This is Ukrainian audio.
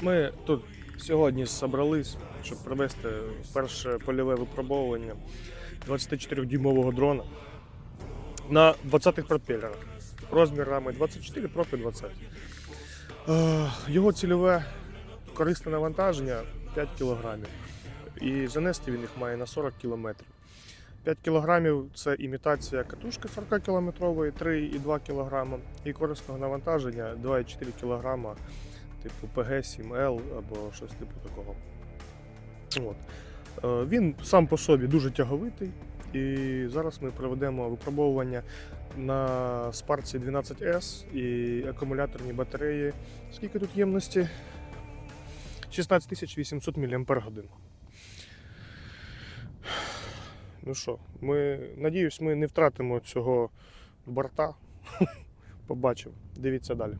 Ми тут сьогодні зібрались, щоб провести перше польове випробовування 24-дюймового дрона на 20-х пропелерах розмірами 24 проти 20. Е, Його цільове корисне навантаження 5 кг. І занести він їх має на 40 км. 5 кг це імітація катушки 40 км, 3,2 кг і корисного навантаження 2,4 кг типу PG-7L або щось типу такого. От. Е, Він сам по собі дуже тяговитий, і зараз ми проведемо випробовування на спарці 12S і акумуляторні батареї. Скільки тут ємності? 16 800 мАч. Ну що, ми надіюсь, ми не втратимо цього борта. Побачимо. Дивіться далі.